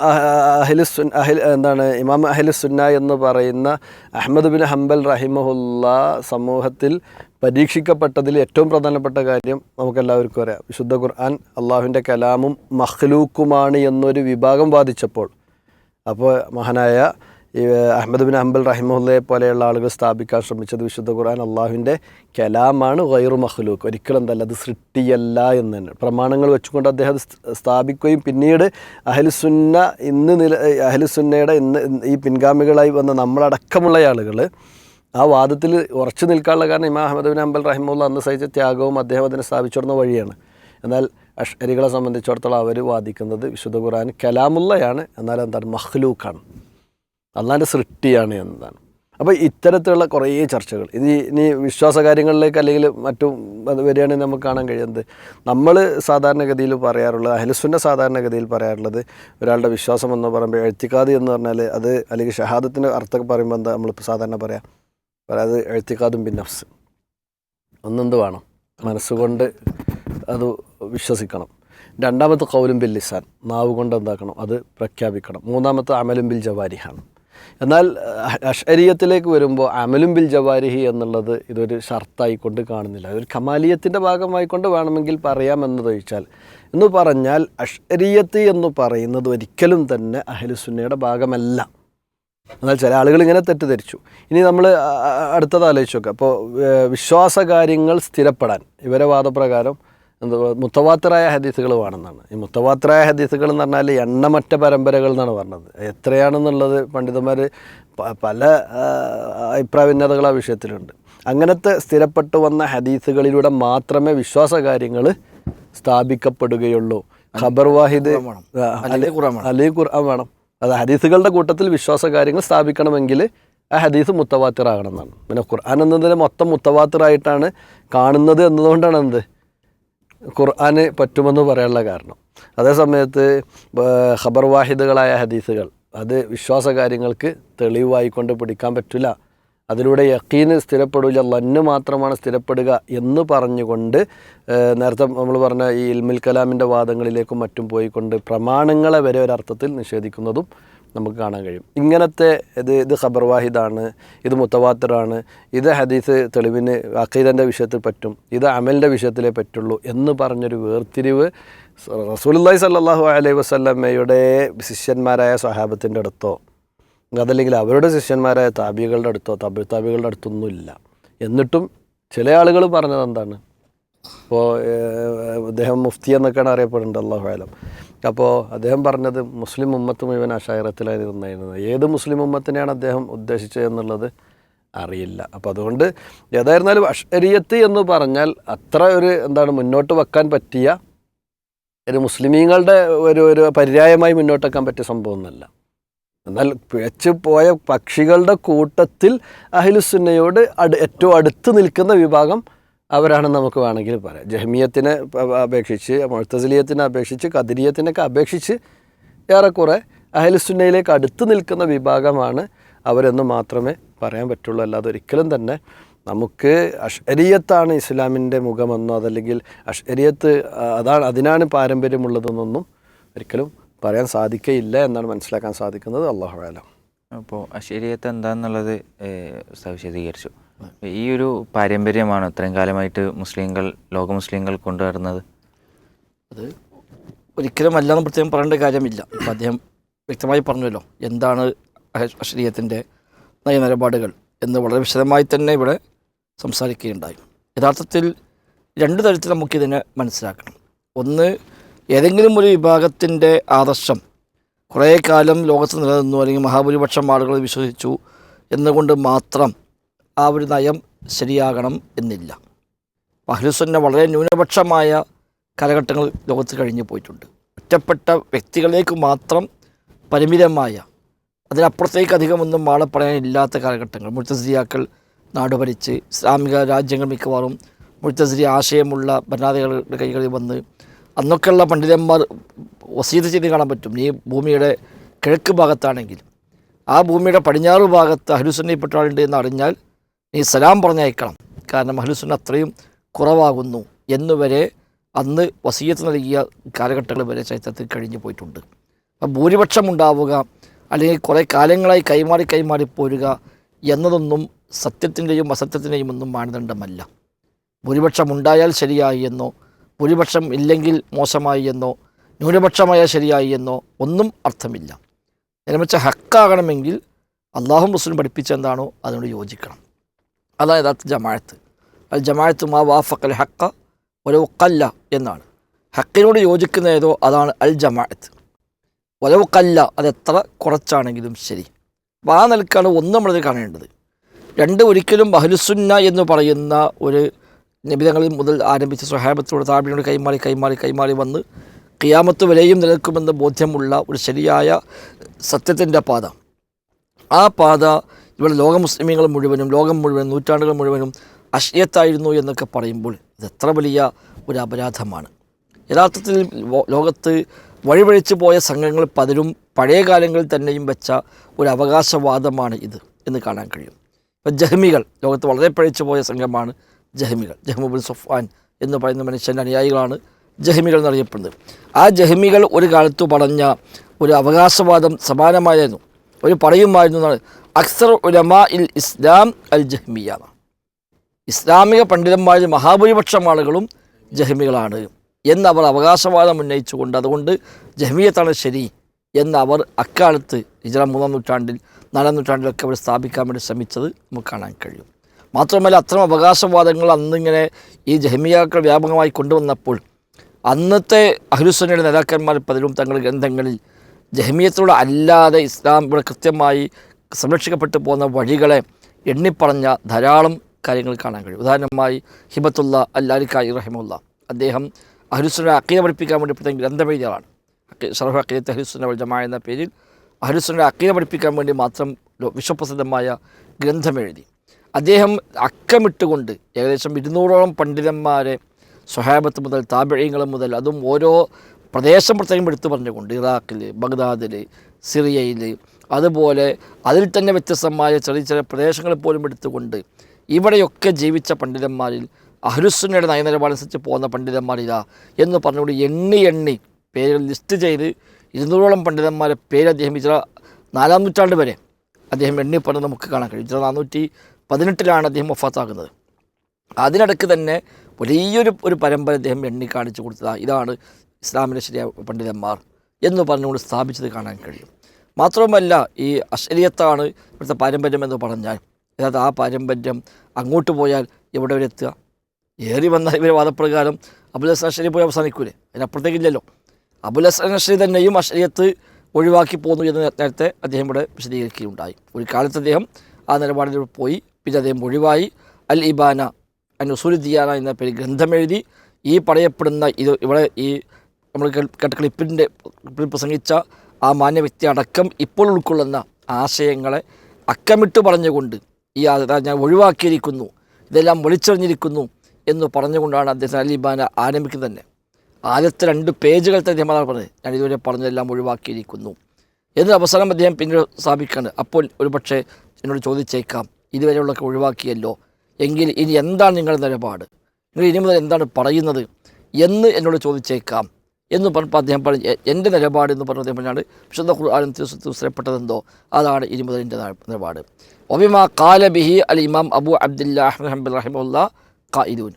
അഹലിസുൻ അഹിൽ എന്താണ് ഇമാം അഹലിസുന്ന എന്ന് പറയുന്ന അഹമ്മദ് ബിൻ ഹംബൽ റഹിമഹുല്ല സമൂഹത്തിൽ പരീക്ഷിക്കപ്പെട്ടതിൽ ഏറ്റവും പ്രധാനപ്പെട്ട കാര്യം നമുക്കെല്ലാവർക്കും അറിയാം. വിശുദ്ധ ഖുർആൻ അള്ളാഹുവിന്റെ കലാമും മഹ്ലൂക്കുമാണ് എന്നൊരു വിഭാഗം വാദിച്ചപ്പോൾ അപ്പോൾ മഹാനായ അഹമ്മദ് ബിൻ ഹംബൽ റഹിമുല്ലയെ പോലെയുള്ള ആളുകൾ സ്ഥാപിക്കാൻ ശ്രമിച്ചത് വിശുദ്ധ ഖുർആൻ അള്ളാഹുവിന്റെ കലാമാണ് വൈറു മഹ്ലൂക്ക് ഒരിക്കലും എന്തല്ല അത് സൃഷ്ടിയല്ല എന്ന് തന്നെ. പ്രമാണങ്ങൾ വെച്ചുകൊണ്ട് അദ്ദേഹം സ്ഥാപിക്കുകയും പിന്നീട് അഹലുസുന്ന ഇന്ന് നില അഹലുസുന്നയുടെ ഇന്ന് ഈ പിൻഗാമികളായി വന്ന നമ്മളടക്കമുള്ള ആളുകൾ ആ വാദത്തിൽ ഉറച്ചു നിൽക്കാനുള്ള കാരണം ഇമാ അഹമ്മദ് ബിൻ ഹംബൽ റഹിമുല്ല അന്ന് സഹിച്ച ത്യാഗവും അദ്ദേഹം അതിനെ സ്ഥാപിച്ചിരുന്ന വഴിയാണ്. എന്നാൽ അഷ്അരികളെ സംബന്ധിച്ചിടത്തോളം അവർ വാദിക്കുന്നത് വിശുദ്ധ ഖുർആൻ കലാമുള്ളയാണ് എന്നാൽ എന്താണ് മഹ്ലൂക്കാണ് അള്ളാന്റെ സൃഷ്ടിയാണ് എന്നതാണ്. അപ്പോൾ ഇത്തരത്തിലുള്ള കുറേ ചർച്ചകൾ. ഇത് ഇനി വിശ്വാസ കാര്യങ്ങളിലേക്ക് അല്ലെങ്കിൽ മറ്റും അത് വരികയാണെങ്കിൽ നമുക്ക് കാണാൻ കഴിയുന്നത് നമ്മൾ സാധാരണഗതിയിൽ പറയാറുള്ളത് അഹലുസുന്ന സാധാരണഗതിയിൽ പറയാറുള്ളത് ഒരാളുടെ വിശ്വാസം എന്ന് പറയുമ്പോൾ എഴുത്തിക്കാത് എന്ന് പറഞ്ഞാൽ അത് അല്ലെങ്കിൽ ഷഹാദത്തിന്റെ അർത്ഥം പറയുമ്പോൾ എന്താ നമ്മളിപ്പോൾ സാധാരണ പറയാം? അതായത് എഴുത്തിക്കാതും ബിൻ നഫ്സ്. ഒന്നെന്ത് വേണം? മനസ്സുകൊണ്ട് അത് വിശ്വസിക്കണം. രണ്ടാമത്തെ കൗലും ബിൽ ലിസാൻ. നാവ് കൊണ്ട് എന്താക്കണം? അത് പ്രഖ്യാപിക്കണം. മൂന്നാമത്തെ അമലും ബിൽ ജവാരിഹാണ്. എന്നാൽ അഷരീയത്തിലേക്ക് വരുമ്പോൾ അമലും ബിൽ ജവാരിഹി എന്നുള്ളത് ഇതൊരു ഷർത്തായിക്കൊണ്ട് കാണുന്നില്ല. അതൊരു കമാലിയത്തിന്റെ ഭാഗമായിക്കൊണ്ട് വേണമെങ്കിൽ പറയാമെന്നതൊഴിച്ചാൽ എന്ന് പറഞ്ഞാൽ അഷ്അരിയത്ത് എന്ന് പറയുന്നത് ഒരിക്കലും തന്നെ അഹലുസുന്നയുടെ ഭാഗമല്ല. എന്നാൽ ചില ആളുകൾ ഇങ്ങനെ തെറ്റിദ്ധരിച്ചു. ഇനി നമ്മൾ അടുത്തത് ആലോചിച്ച് നോക്കുക അപ്പോൾ വിശ്വാസ കാര്യങ്ങൾ സ്ഥിരപ്പെടാൻ ഇവരെ വാദപ്രകാരം മുത്തവാത്തറായ ഹദീസുകൾ വേണമെന്നാണ്. ഈ മുത്തവാത്തറായ ഹദീസുകൾ എന്ന് പറഞ്ഞാൽ എണ്ണമറ്റ പരമ്പരകൾ എന്നാണ് പറഞ്ഞത്. എത്രയാണെന്നുള്ളത് പണ്ഡിതന്മാർ പല അഭിപ്രായ ഭിന്നതകൾ ആ വിഷയത്തിലുണ്ട്. അങ്ങനത്തെ സ്ഥിരപ്പെട്ടു വന്ന ഹദീസുകളിലൂടെ മാത്രമേ വിശ്വാസ കാര്യങ്ങൾ സ്ഥാപിക്കപ്പെടുകയുള്ളൂ ഖബർ വാഹിദ് അലി ഖുർആൻ വേണം. അത് ഹദീസുകളുടെ കൂട്ടത്തിൽ വിശ്വാസ കാര്യങ്ങൾ സ്ഥാപിക്കണമെങ്കിൽ ആ ഹദീസ് മുത്തവാത്തിറാകണം എന്നാണ് പിന്നെ ഖുർആൻ എന്നതിനെ മൊത്തം മുത്തവാത്തിറായിട്ടാണ് കാണുന്നത് എന്നതുകൊണ്ടാണ് എന്ത്? ഖുർആന് പറ്റുമെന്ന് പറയാനുള്ള കാരണം. അതേസമയത്ത് ഖബർ വാഹിദുകളായ ഹദീസുകൾ അത് വിശ്വാസ കാര്യങ്ങൾക്ക് തെളിവായിക്കൊണ്ട് പിടിക്കാൻ പറ്റില്ല. അതിലൂടെ യക്കീന് സ്ഥിരപ്പെടില്ല ലന്ന് മാത്രമാണ് സ്ഥിരപ്പെടുക എന്ന് പറഞ്ഞുകൊണ്ട് നേരത്തെ നമ്മൾ പറഞ്ഞ ഈ ഇൽമിൽ കലാമിന്റെ വാദങ്ങളിലേക്കും മറ്റും പോയിക്കൊണ്ട് പ്രമാണങ്ങളെ വരെ ഒരർത്ഥത്തിൽ നിഷേധിക്കുന്നതും നമുക്ക് കാണാൻ കഴിയും. ഇങ്ങനത്തെ ഇത് ഇത് ഖബർ വാഹിദാണ് ഇത് മുത്തവാത്തറാണ് ഇത് ഹദീസ് തെളിവിന് അഖീദന്റെ വിഷയത്തിൽ പറ്റും ഇത് അമലിന്റെ വിഷയത്തിലേ പറ്റുള്ളൂ എന്ന് പറഞ്ഞൊരു വേർതിരിവ് റസൂലുള്ളാഹി സല്ലാഹു അലൈഹി വസ്ലമ്മയുടെ ശിഷ്യന്മാരായ സ്വഹാബത്തിന്റെ അടുത്തോ അതല്ലെങ്കിൽ അവരുടെ ശിഷ്യന്മാരായ താബികളുടെ അടുത്തോ തബി താബികളുടെ അടുത്തൊന്നുമില്ല. എന്നിട്ടും ചില ആളുകൾ പറഞ്ഞത് എന്താണ്? ഇപ്പോൾ അദ്ദേഹം മുഫ്തി എന്നൊക്കെയാണ് അറിയപ്പെടുന്നത് അള്ളാഹു ആലം അപ്പോൾ അദ്ദേഹം പറഞ്ഞത് മുസ്ലിം ഉമ്മത്ത് മുഴുവൻ അഷായറത്തിലായിരുന്നു ഏത് മുസ്ലിം ഉമ്മത്തിനെയാണ് അദ്ദേഹം ഉദ്ദേശിച്ചത് എന്നുള്ളത് അറിയില്ല. അപ്പോൾ അതുകൊണ്ട് ഏതായിരുന്നാലും അഷരിയത്ത് എന്ന് പറഞ്ഞാൽ അത്ര ഒരു എന്താണ് മുന്നോട്ട് വെക്കാൻ പറ്റിയ ഒരു മുസ്ലിമീങ്ങളുടെ ഒരു ഒരു പര്യായമായി മുന്നോട്ട് വെക്കാൻ പറ്റിയ സംഭവമൊന്നുമല്ല. എന്നാൽ പിഴച്ചു പോയ പക്ഷികളുടെ കൂട്ടത്തിൽ അഹിലുസുന്നയോട് അടു ഏറ്റവും അടുത്ത് നിൽക്കുന്ന വിഭാഗം അവരാണെന്ന് നമുക്ക് വേണമെങ്കിൽ പറയാം. ജഹ്മിയത്തിനെ അപേക്ഷിച്ച് മുഴത്തസിലിയത്തിനെ അപേക്ഷിച്ച് കദിരിയത്തിനൊക്കെ അപേക്ഷിച്ച് ഏറെക്കുറെ അഹലുസുന്നയിലേക്ക് അടുത്ത് നിൽക്കുന്ന വിഭാഗമാണ് അവരെന്ന് മാത്രമേ പറയാൻ പറ്റുള്ളൂ. അല്ലാതെ ഒരിക്കലും തന്നെ നമുക്ക് അഷ്അരിയത്താണ് ഇസ്ലാമിന്റെ മുഖമെന്നോ അതല്ലെങ്കിൽ അഷ്അരിയത്ത് അതാണ് അതിനാണ് പാരമ്പര്യമുള്ളതെന്നൊന്നും ഒരിക്കലും പറയാൻ സാധിക്കയില്ല എന്നാണ് മനസ്സിലാക്കാൻ സാധിക്കുന്നത്. അള്ളാഹു ആലം അപ്പോൾ അശരീയത്ത് എന്താന്നുള്ളത് സവിശദീകരിച്ചു. ഈ ഒരു പാരമ്പര്യമാണ് ഇത്രയും കാലമായിട്ട് മുസ്ലിങ്ങൾ ലോക മുസ്ലിങ്ങൾ കൊണ്ടുവരുന്നത്. അത് ഒരിക്കലും അല്ലാന്ന് പ്രത്യേകം പറയേണ്ട കാര്യമില്ല. അപ്പം അദ്ദേഹം വ്യക്തമായി പറഞ്ഞല്ലോ എന്താണ് അശ്രീയത്തിന്റെ നയനിലപാടുകൾ എന്ന് വളരെ വിശദമായി തന്നെ ഇവിടെ സംസാരിക്കുകയുണ്ടായി. യഥാർത്ഥത്തിൽ രണ്ട് തരത്തിൽ നമുക്കിതിനെ മനസ്സിലാക്കണം. ഒന്ന് ഏതെങ്കിലും ഒരു വിഭാഗത്തിന്റെ ആദർശം കുറേ കാലം ലോകത്ത് നിലനിന്നു അല്ലെങ്കിൽ മഹാഭൂരിപക്ഷം ആളുകൾ വിശ്വസിച്ചു എന്നുകൊണ്ട് മാത്രം ആ ഒരു നയം ശരിയാകണം എന്നില്ല. അഹ്ലുസുന്ന വളരെ ന്യൂനപക്ഷമായ കാലഘട്ടങ്ങൾ ലോകത്ത് കഴിഞ്ഞു പോയിട്ടുണ്ട്. ഒറ്റപ്പെട്ട വ്യക്തികളിലേക്ക് മാത്രം പരിമിതമായ അതിനപ്പുറത്തേക്ക് അധികമൊന്നും ആളെ പറയാനില്ലാത്ത കാലഘട്ടങ്ങൾ. മുഴ്ത്തസിയാക്കൾ നാടുഭരിച്ച് ഇസ്ലാമിക രാജ്യങ്ങൾ മിക്കവാറും മുഴുത്തസിരി ആശയമുള്ള ഭരണാധികാരികളുടെ കൈകളിൽ വന്ന് അന്നൊക്കെയുള്ള പണ്ഡിതന്മാർ വസീത് ചെയ്ത് കാണാൻ പറ്റും. ഈ ഭൂമിയുടെ കിഴക്ക് ഭാഗത്താണെങ്കിൽ ആ ഭൂമിയുടെ പടിഞ്ഞാറ് ഭാഗത്ത് അഹ്ലുസുന്നയിൽപ്പെട്ട ആളുണ്ട് എന്ന് അറിഞ്ഞാൽ നീ സലാം പറഞ്ഞയക്കണം. കാരണം അഹ്ലുസുന്ന അത്രയും കുറവാകുന്നു എന്നുവരെ അന്ന് വസീയത്ത് നൽകിയ കാലഘട്ടങ്ങൾ വരെ ചരിത്രത്തിൽ കഴിഞ്ഞു പോയിട്ടുണ്ട്. അപ്പം ഭൂരിപക്ഷം ഉണ്ടാവുക അല്ലെങ്കിൽ കുറേ കാലങ്ങളായി കൈമാറി കൈമാറി പോരുക എന്നതൊന്നും സത്യത്തിന്റെയും അസത്യത്തിന്റെയും ഒന്നും മാനദണ്ഡമല്ല. ഭൂരിപക്ഷം ഉണ്ടായാൽ ശരിയായി എന്നോ ഭൂരിപക്ഷം ഇല്ലെങ്കിൽ മോശമായി എന്നോ ന്യൂനപക്ഷമായാൽ ശരിയായി എന്നോ ഒന്നും അർത്ഥമില്ല. നിലമിച്ച ഹക്കാകണമെങ്കിൽ അള്ളാഹു മുസ്ലിം പഠിപ്പിച്ചെന്താണോ അതിനോട് യോജിക്കണം. അതാണ് അത് ജമാഅത്ത്. അൽ ജമാഅത്ത് മാ വാഫക്കൽ ഹക്ക ഒരു കല്ല എന്നാണ്. ഹക്കിനോട് യോജിക്കുന്ന ഏതോ അതാണ് അൽ ജമാഅത്ത്. ഒലവ് കല്ല അതെത്ര കുറച്ചാണെങ്കിലും ശരി. അപ്പോൾ ആ നിലക്കാണ് ഒന്ന് നമ്മളിത് കാണേണ്ടത്. രണ്ട് ഒരിക്കലും ബഹലുസുന്ന എന്ന് പറയുന്ന ഒരു നിബിധങ്ങളിൽ മുതൽ ആരംഭിച്ച സ്വഹാബത്തോട് താപിനോട് കൈമാറി കൈമാറി കൈമാറി വന്ന് കിയാമത്ത് വരെയും നിലനിൽക്കുമെന്ന് ബോധ്യമുള്ള ഒരു ശരിയായ സത്യത്തിന്റെ പാത. ആ പാത ഇവിടെ ലോക മുസ്ലിമീങ്ങൾ മുഴുവനും ലോകം മുഴുവനും നൂറ്റാണ്ടുകൾ മുഴുവനും അഷ്യത്തായിരുന്നു എന്നൊക്കെ പറയുമ്പോൾ ഇത് എത്ര വലിയ ഒരു അപരാധമാണ്. യഥാർത്ഥത്തിൽ ലോകത്ത് വഴിവഴിച്ചു പോയ സംഘങ്ങൾ പലരും പഴയ കാലങ്ങളിൽ തന്നെയും വെച്ച ഒരു അവകാശവാദമാണ് ഇത് എന്ന് കാണാൻ കഴിയും. ഇപ്പം ജഹ്മികൾ ലോകത്ത് വളരെ പഴിച്ചു പോയ സംഘമാണ് ജഹ്മികൾ ജഹ്മുബുൽ സുഫാൻ എന്ന് പറയുന്ന മനുഷ്യന്റെ അനുയായികളാണ് ജഹ്മികൾ എന്നറിയപ്പെടുന്നത്. ആ ജഹ്മികൾ ഒരു കാലത്ത് പറഞ്ഞ ഒരു അവകാശവാദം സമാനമായിരുന്നു. അവർ പറയുമായിരുന്നു അക്സർ ഉലമാ ഇൽ ഇസ്ലാം അൽ ജഹ്മിയാണ് ഇസ്ലാമിക പണ്ഡിതന്മാരിൽ മഹാഭൂരിപക്ഷം ആളുകളും ജഹ്മികളാണ് എന്നവർ അവകാശവാദം ഉന്നയിച്ചുകൊണ്ട് അതുകൊണ്ട് ജഹ്മിയത്താണ് ശരി എന്നവർ അക്കാലത്ത് ഇജറ മൂന്നാം നൂറ്റാണ്ടിൽ നാലാം നൂറ്റാണ്ടിലൊക്കെ അവർ സ്ഥാപിക്കാൻ വേണ്ടി ശ്രമിച്ചത് നമുക്ക് കാണാൻ കഴിയും. മാത്രമല്ല അത്തരം അവകാശവാദങ്ങൾ അന്നിങ്ങനെ ഈ ജഹ്മിയാക്കൾ വ്യാപകമായി കൊണ്ടുവന്നപ്പോൾ അന്നത്തെ അഹ്ലുസനയുടെ നേതാക്കന്മാർ പലരും തങ്ങളുടെ ഗ്രന്ഥങ്ങളിൽ ജഹ്മിയത്തോട് അല്ലാതെ ഇസ്ലാം ഇവിടെ കൃത്യമായി സംരക്ഷിക്കപ്പെട്ടു പോകുന്ന വഴികളെ എണ്ണിപ്പറഞ്ഞ ധാരാളം കാര്യങ്ങൾ കാണാൻ കഴിയും. ഉദാഹരണമായി ഹിബത്തുള്ള അല്ലാലിക്കായി റഹിമുള്ള അദ്ദേഹം അഹ്ലുസുന്ന അക്കീത പഠിപ്പിക്കാൻ വേണ്ടി പ്രത്യേകം ഗ്രന്ഥം എഴുതിയതാണ് ഷറഫ് അക്കീത്ത് അഹ്ലുസുന്ന വൽ ജമാ എന്ന പേരിൽ അഹ്ലുസുന്ന അക്കീത പഠിപ്പിക്കാൻ വേണ്ടി മാത്രം വിശ്വപ്രസിദ്ധമായ ഗ്രന്ഥം എഴുതി അദ്ദേഹം അക്കമിട്ടുകൊണ്ട് ഏകദേശം ഇരുന്നൂറോളം പണ്ഡിതന്മാരെ സ്വഹാബത്ത് മുതൽ താപഴയങ്ങൾ മുതൽ അതും ഓരോ പ്രദേശം പ്രത്യേകം എടുത്തു പറഞ്ഞുകൊണ്ട് ഇറാഖിൽ ബഗ്ദാദിൽ സിറിയയിൽ അതുപോലെ അതിൽ തന്നെ വ്യത്യസ്തമായ ചെറിയ ചെറിയ പ്രദേശങ്ങൾ പോലും എടുത്തുകൊണ്ട് ഇവിടെയൊക്കെ ജീവിച്ച പണ്ഡിതന്മാരിൽ അഹ്ലുസുന്നയുടെ നയനിലപാടനുസരിച്ച് പോകുന്ന പണ്ഡിതന്മാരിതാ എന്ന് പറഞ്ഞുകൊണ്ട് എണ്ണി എണ്ണി പേരുകൾ ലിസ്റ്റ് ചെയ്ത് ഇരുന്നൂറോളം പണ്ഡിതന്മാരെ പേര് അദ്ദേഹം ഇച്ചിറ നാലാം നൂറ്റാണ്ട് വരെ അദ്ദേഹം എണ്ണി പറഞ്ഞത് നമുക്ക് കാണാൻ കഴിയും. ഇച്ചിറ നാനൂറ്റി പതിനെട്ടിലാണ് അദ്ദേഹം വഫാത്താകുന്നത്. അതിനിടയ്ക്ക് തന്നെ വലിയൊരു ഒരു പരമ്പര അദ്ദേഹം എണ്ണി കാണിച്ചു കൊടുത്തതാണ് ഇതാണ് ഇസ്ലാമിലെ ശരിയായ പണ്ഡിതന്മാർ എന്ന് പറഞ്ഞുകൊണ്ട് സ്ഥാപിച്ചത് കാണാൻ കഴിയും. മാത്രവുമല്ല ഈ അശ്ലീയത്താണ് ഇവിടുത്തെ പാരമ്പര്യം എന്ന് പറഞ്ഞാൽ. അതായത് ആ പാരമ്പര്യം അങ്ങോട്ട് പോയാൽ ഇവിടെ വരെ എത്തുക? ഏറി വന്ന ഇവർ വാദപ്രകാരം അബുൽ ഹസൻ അഷരി പോയി അവസാനിക്കൂലേ? അതിനപ്പുറത്തേക്കില്ലല്ലോ അബുൽ ഹസൻ തന്നെയും അശ്ലീയത്ത് ഒഴിവാക്കി പോന്നു എന്ന് നേരത്തെ അദ്ദേഹം ഇവിടെ വിശദീകരിക്കുകയുണ്ടായി. ഒരു കാലത്ത് അദ്ദേഹം ആ നിലപാടിൽ പോയി പിന്നെ അദ്ദേഹം ഒഴിവായി. അൽ ഇബാന അനുസൂരി ദിയാന എന്ന പേര് ഗ്രന്ഥം എഴുതി ഈ പറയപ്പെടുന്ന ഇത് ഇവിടെ ഈ നമ്മൾ കേട്ട ക്ലിപ്പിന്റെ പ്രസംഗിച്ച ആ മാന്യവ്യക്തി അടക്കം ഇപ്പോൾ ഉൾക്കൊള്ളുന്ന ആശയങ്ങളെ അക്കമിട്ട് പറഞ്ഞുകൊണ്ട് ഈ ഞാൻ ഒഴിവാക്കിയിരിക്കുന്നു. ഇതെല്ലാം ഒളിച്ചെറിഞ്ഞിരിക്കുന്നു എന്ന് പറഞ്ഞുകൊണ്ടാണ് അദ്ദേഹം അലിബാന ആരംഭിക്കുന്നത് തന്നെ ആദ്യത്തെ രണ്ട് പേജുകൾ തന്നെ അദ്ദേഹം പറഞ്ഞത്. ഞാൻ ഇതുവരെ പറഞ്ഞതെല്ലാം ഒഴിവാക്കിയിരിക്കുന്നു. എന്ന് അവസാനം അദ്ദേഹം പിന്നീട് സ്ഥാപിക്കുകയാണ്. അപ്പോൾ ഒരുപക്ഷെ എന്നോട് ചോദിച്ചേക്കാം ഇതുവരെയുള്ളൊക്കെ ഒഴിവാക്കിയല്ലോ. എങ്കിൽ ഇനി എന്താണ് നിങ്ങളുടെ നിലപാട്? നിങ്ങൾ ഇനി മുതൽ എന്താണ് പറയുന്നത് എന്ന് എന്നോട് ചോദിച്ചേക്കാം. എന്ന് പറഞ്ഞപ്പോൾ അദ്ദേഹം പറഞ്ഞു "എ- എന്റെ നിലപാട് എന്ന് പറഞ്ഞ അദ്ദേഹം പറഞ്ഞാണ് വിശുദ്ധ ഖുർആാനും തിരുസരപ്പെട്ടതെന്തോ അതാണ് ഇനി മുതൽ എന്റെ നിലപാട്. ഒബിമ കാല ബിഹി അൽ ഇമാം അബു അബ്ദുല്ല അഹ്മദ് റഹിമുല്ല ഖായിദൂൻ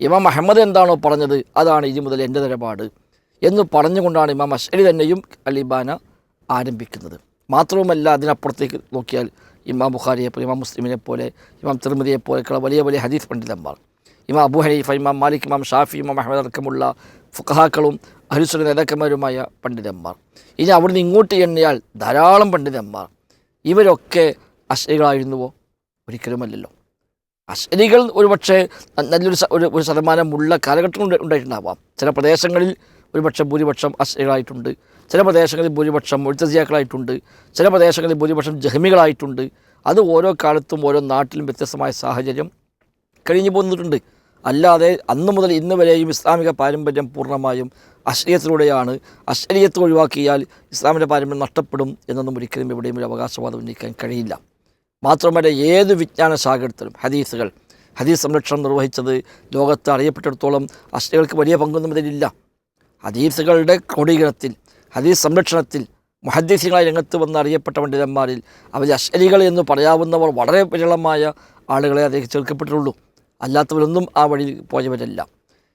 ഇമാം അഹമ്മദ് എന്താണോ പറഞ്ഞത് അതാണ് ഇനി മുതൽ എന്റെ നിലപാട് എന്ന് പറഞ്ഞുകൊണ്ടാണ് ഇമാം അഷ്അരി തന്നെയും അലിബാന ആരംഭിക്കുന്നത്. മാത്രവുമല്ല അതിനപ്പുറത്തേക്ക് നോക്കിയാൽ ഇമാം ബുഖാരിയെ പോലെ ഇമാം മുസ്ലിമിനെ പോലെ ഇമാം തിരുമതിയെ പോലെയൊക്കെയുള്ള വലിയ വലിയ ഹദീസ് പണ്ഡിതന്മാർ. ഇമാം അബു ഹനീഫ ഇമാം മാലിക് ഇമാം ഷാഫി ഇമാം അഹമ്മദ് അടക്കമുള്ള ഫുഖഹാക്കളും അഹ്ലുസുന്ന നേതാക്കന്മാരുമായ പണ്ഡിതന്മാർ. ഇനി അവിടുന്ന് ഇങ്ങോട്ട് എണ്ണിയാൽ ധാരാളം പണ്ഡിതന്മാർ. ഇവരൊക്കെ അശ്രയികളായിരുന്നുവോ ഒരിക്കലുമല്ലല്ലോ. അശ്വരികൾ ഒരുപക്ഷെ നല്ലൊരു ഒരു ഒരു ശതമാനമുള്ള കാലഘട്ടം ഉണ്ടായിട്ടുണ്ടാവാം. ചില പ്രദേശങ്ങളിൽ ഒരുപക്ഷെ ഭൂരിപക്ഷം അശ്വരികളായിട്ടുണ്ട് ചില പ്രദേശങ്ങളിൽ ഭൂരിപക്ഷം മുഴുത്തസിയാക്കളായിട്ടുണ്ട് ചില പ്രദേശങ്ങളിൽ ഭൂരിപക്ഷം ജഹമികളായിട്ടുണ്ട്. അത് ഓരോ കാലത്തും ഓരോ നാട്ടിലും വ്യത്യസ്തമായ സാഹചര്യം കഴിഞ്ഞു പോന്നിട്ടുണ്ട് അല്ലാതെ അന്നു മുതൽ ഇന്ന് വരെയും ഇസ്ലാമിക പാരമ്പര്യം പൂർണമായും അശ്രീയത്തിലൂടെയാണ് അശ്രീയത്ത് ഒഴിവാക്കിയാൽ ഇസ്ലാമിന്റെ പാരമ്പര്യം നഷ്ടപ്പെടും എന്നൊന്നും ഒരിക്കലും എവിടെയും ഒരു അവകാശവാദം ഉന്നയിക്കാൻ കഴിയില്ല. മാത്രമല്ല ഏത് വിജ്ഞാന ശാഖത്തിലും ഹദീസുകൾ ഹദീസ് സംരക്ഷണം നിർവഹിച്ചത് ലോകത്ത് അറിയപ്പെട്ടിടത്തോളം അശ്രീകൾക്ക് വലിയ പങ്കൊന്നും ഇതിലില്ല ഹദീസുകളുടെ ക്രോഡീകരണത്തിൽ ഹദീസ് സംരക്ഷണത്തിൽ മുഹദ്ദീസികളായി രംഗത്ത് വന്ന് അറിയപ്പെട്ട പണ്ഡിതന്മാരിൽ അവർ അശ്വരികൾ എന്ന് പറയാവുന്നവർ വളരെ വിരളമായ ആളുകളെ അതിലേക്ക് ചേർക്കപ്പെട്ടിട്ടുള്ളൂ. അല്ലാത്തവരൊന്നും ആ വഴി പോയവരല്ല.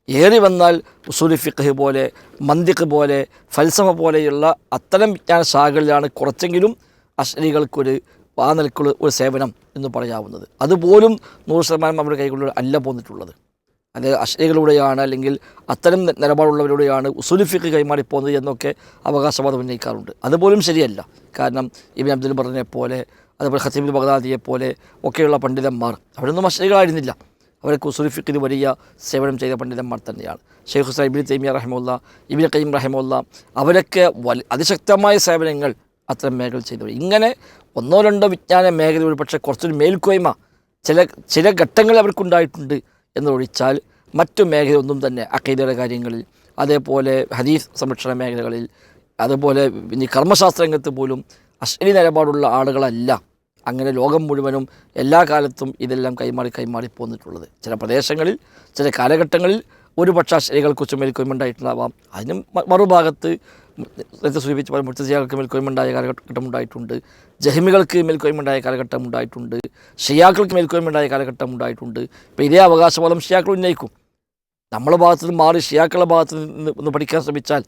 ഏറി വന്നാൽ ഉസൂലി ഫിഖ് പോലെ മന്തിഖ് പോലെ ഫൽസഫ പോലെയുള്ള അത്തരം വിജ്ഞാന ശാഖകളിലാണ് കുറച്ചെങ്കിലും അശ്രീകൾക്കൊരു വാനൽക്കുൾ ഒരു സേവനം എന്ന് പറയാവുന്നത്. അതുപോലും നൂറ് ശതമാനം അവരുടെ കൈകളിൽ അല്ല പോന്നിട്ടുള്ളത്. അല്ലെങ്കിൽ അശ്ലീകളിലൂടെയാണ് അല്ലെങ്കിൽ അത്തരം നി- നിലപാടുള്ളവരിലൂടെയാണ് ഉസുലിഫിക്ക് കൈമാറിപ്പോകുന്നത് എന്നൊക്കെ അവകാശവാദം ഉന്നയിക്കാറുണ്ട്. അതുപോലും ശരിയല്ല. കാരണം ഇബിൻ അബ്ദുൽ ബറിനെ പോലെ അതുപോലെ ഹസീബുൽ ബഗ്ദാദിയെ പോലെ ഒക്കെയുള്ള പണ്ഡിതന്മാർ അവരൊന്നും അശ്ലീകളായിരുന്നില്ല. അവരൊക്കെ ഉസുലിഫിക്കിന് വലിയ സേവനം ചെയ്ത പണ്ഡിതന്മാർ തന്നെയാണ്. ഷെയ്ഖ് ഹുസൈൻ ഇബിൻ തൈമിയ റഹമുല്ല ഇബിൻ കയ്യം റഹമുല്ല അവരൊക്കെ വലി അതിശക്തമായ സേവനങ്ങൾ അത്തരം മേഖല ചെയ്തവർ. ഇങ്ങനെ ഒന്നോ രണ്ടോ വിജ്ഞാന മേഖല ഒരു പക്ഷേ കുറച്ചൊരു മേൽക്കോയ്മ ചില ചില ഘട്ടങ്ങൾ അവർക്കുണ്ടായിട്ടുണ്ട് എന്നൊഴിച്ചാൽ മറ്റു മേഖലയൊന്നും തന്നെ അക്കൈദയുടെ കാര്യങ്ങളിൽ അതേപോലെ ഹദീസ് സംരക്ഷണ മേഖലകളിൽ അതുപോലെ ഇനി കർമ്മശാസ്ത്ര രംഗത്ത് പോലും അശ്ലീ നിലപാടുള്ള ആളുകളല്ല അങ്ങനെ ലോകം മുഴുവനും എല്ലാ കാലത്തും ഇതെല്ലാം കൈമാറി കൈമാറി പോന്നിട്ടുള്ളത്. ചില പ്രദേശങ്ങളിൽ ചില കാലഘട്ടങ്ങളിൽ ഒരു പക്ഷ അശ്ലീകൾക്കുറിച്ച് മേൽക്കൊയ്മുണ്ടായിട്ടുണ്ടാവാം അതിനും മറുഭാഗത്ത് നേരത്തെ സൂചിപ്പിച്ച പോലെ മുത്തസിയാകൾക്ക് മേൽക്കൊയ്മുണ്ടായ കാലഘട്ടം ഉണ്ടായിട്ടുണ്ട്. ജഹിമികൾക്ക് മേൽക്കൊയ്മുണ്ടായ കാലഘട്ടം ഉണ്ടായിട്ടുണ്ട്. ഷിയാക്കൾക്ക് മേൽക്കൊയ്മുണ്ടായ കാലഘട്ടം ഉണ്ടായിട്ടുണ്ട്. ഇപ്പോൾ ഇതേ അവകാശവാദം ഷിയാക്കൾ ഉന്നയിക്കും. നമ്മളെ ഭാഗത്തു നിന്ന് മാറി ഷിയാക്കളുടെ ഭാഗത്ത് നിന്ന് ഒന്ന് പഠിക്കാൻ ശ്രമിച്ചാൽ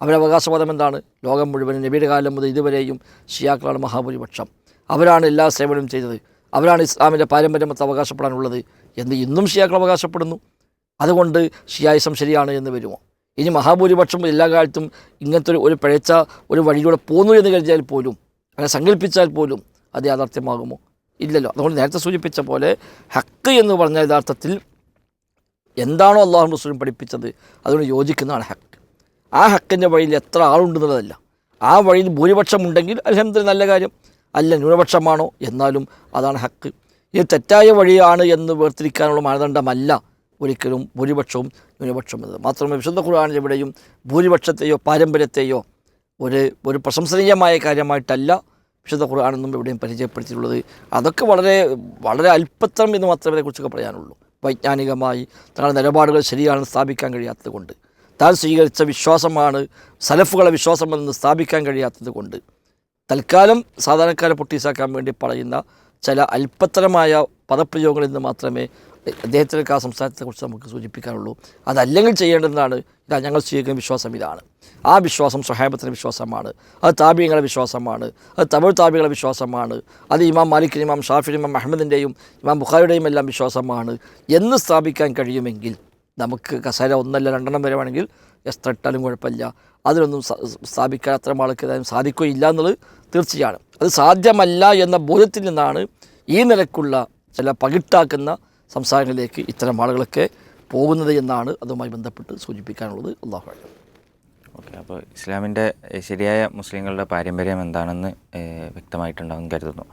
അവരുടെ എന്താണ്? ലോകം മുഴുവൻ നബിയുടെ കാലം മുതൽ ഇതുവരെയും ഷിയാക്കളാണ് മഹാഭൂരിപക്ഷം. അവരാണ് എല്ലാ സേവനവും ചെയ്തത്. അവരാണ് ഇസ്ലാമിന്റെ പാരമ്പര്യമത്ത് അവകാശപ്പെടാനുള്ളത് എന്ന് ഇന്നും ഷിയാക്കൾ അവകാശപ്പെടുന്നു. അതുകൊണ്ട് ഷിയായിസം ശരിയാണ് എന്ന് വരുമോ? ഇനി മഹാഭൂരിപക്ഷം എല്ലാ കാലത്തും ഇങ്ങനത്തെ ഒരു ഒരു പിഴച്ച ഒരു വഴിയിലൂടെ പോന്നു എന്ന് കരുതിയാൽ പോലും അങ്ങനെ സങ്കല്പിച്ചാൽ പോലും അത് യാഥാർത്ഥ്യമാകുമോ? ഇല്ലല്ലോ. അതുകൊണ്ട് നേരത്തെ സൂചിപ്പിച്ച പോലെ ഹക്ക് എന്ന് പറഞ്ഞ യഥാർത്ഥത്തിൽ എന്താണോ അള്ളാഹു റസൂലും പഠിപ്പിച്ചത് അതുകൊണ്ട് യോജിക്കുന്നതാണ് ഹക്ക്. ആ ഹക്കിന്റെ വഴിയിൽ എത്ര ആളുണ്ടെന്നുള്ളതല്ല. ആ വഴിയിൽ ഭൂരിപക്ഷം ഉണ്ടെങ്കിൽ അലഹമ്മദ് നല്ല കാര്യം. അല്ല ന്യൂനപക്ഷമാണോ? എന്നാലും അതാണ് ഹക്ക്. ഇത് തെറ്റായ വഴിയാണ് എന്ന് വേർതിരിക്കാനുള്ള മാനദണ്ഡമല്ല ഒരിക്കലും ഭൂരിപക്ഷവും ന്യൂനപക്ഷവും എന്നത്. മാത്രമല്ല വിശുദ്ധ ഖുർആാനിൽ എവിടെയും ഭൂരിപക്ഷത്തെയോ പാരമ്പര്യത്തെയോ ഒരു ഒരു പ്രശംസനീയമായ കാര്യമായിട്ടല്ല വിശുദ്ധ ഖുർആാനൊന്നും എവിടെയും പരിചയപ്പെടുത്തിയിട്ടുള്ളത്. അതൊക്കെ വളരെ വളരെ അല്പത്രം എന്ന് മാത്രമേ അതിനെക്കുറിച്ചൊക്കെ പറയാനുള്ളൂ. വൈജ്ഞാനികമായി തങ്ങളുടെ നിലപാടുകൾ ശരിയാണെന്ന് സ്ഥാപിക്കാൻ കഴിയാത്തത് കൊണ്ട്. താൻ സ്വീകരിച്ച വിശ്വാസമാണ് സലഫുകളെ വിശ്വാസമെന്ന് സ്ഥാപിക്കാൻ കഴിയാത്തത് കൊണ്ട്. തൽക്കാലം സാധാരണക്കാരെ പൊട്ടീസാക്കാൻ വേണ്ടി പറയുന്ന ചില അല്പത്തരമായ പദപ്രയോഗങ്ങളിൽ നിന്ന് മാത്രമേ അദ്ദേഹത്തിനൊക്കെ ആ സംസ്ഥാനത്തെക്കുറിച്ച് നമുക്ക് സൂചിപ്പിക്കാനുള്ളൂ. അതല്ലെങ്കിൽ ചെയ്യേണ്ടതെന്നാണ് ഇതാ ഞങ്ങൾ സ്വീകരിക്കുന്ന വിശ്വാസം ഇതാണ്. ആ വിശ്വാസം സ്വഹാബത്തിന്റെ വിശ്വാസമാണ്. അത് താബിയങ്ങളുടെ വിശ്വാസമാണ്. അത് തമിഴ് താബികളുടെ വിശ്വാസമാണ്. അത് ഇമാം മാലിക്കിനും ഇമാം ഷാഫിൻ ഇമാം അഹമ്മദിന്റെയും ഇമാം ബുഖാരിയുടെയും എല്ലാം വിശ്വാസമാണ്. എന്ന് സ്ഥാപിക്കാൻ കഴിയുമെങ്കിൽ നമുക്ക് കസേര ഒന്നല്ല രണ്ടെണ്ണം വരെ വേണമെങ്കിൽ എത്ര ഇട്ടാലും കുഴപ്പമില്ല. അതിലൊന്നും സ- സ്ഥാപിക്കാൻ അത്ര ആൾക്ക് ഏതായാലും സാധിക്കുകയില്ല എന്നുള്ളത് തീർച്ചയാണ് അത് സാധ്യമല്ല എന്ന ബോധ്യത്തിൽ നിന്നാണ് ഈ നിലക്കുള്ള ചില പകിട്ടാക്കുന്ന സംസാരങ്ങളിലേക്ക് ഇത്തരം ആളുകളൊക്കെ പോകുന്നത് എന്നാണ് അതുമായി ബന്ധപ്പെട്ട് സൂചിപ്പിക്കാനുള്ളത്. അള്ളാഹു. ഓക്കെ അപ്പോൾ ഇസ്ലാമിന്റെ ശരിയായ മുസ്ലിങ്ങളുടെ പാരമ്പര്യം എന്താണെന്ന് വ്യക്തമായിട്ടുണ്ടാകും കരുതുന്നു.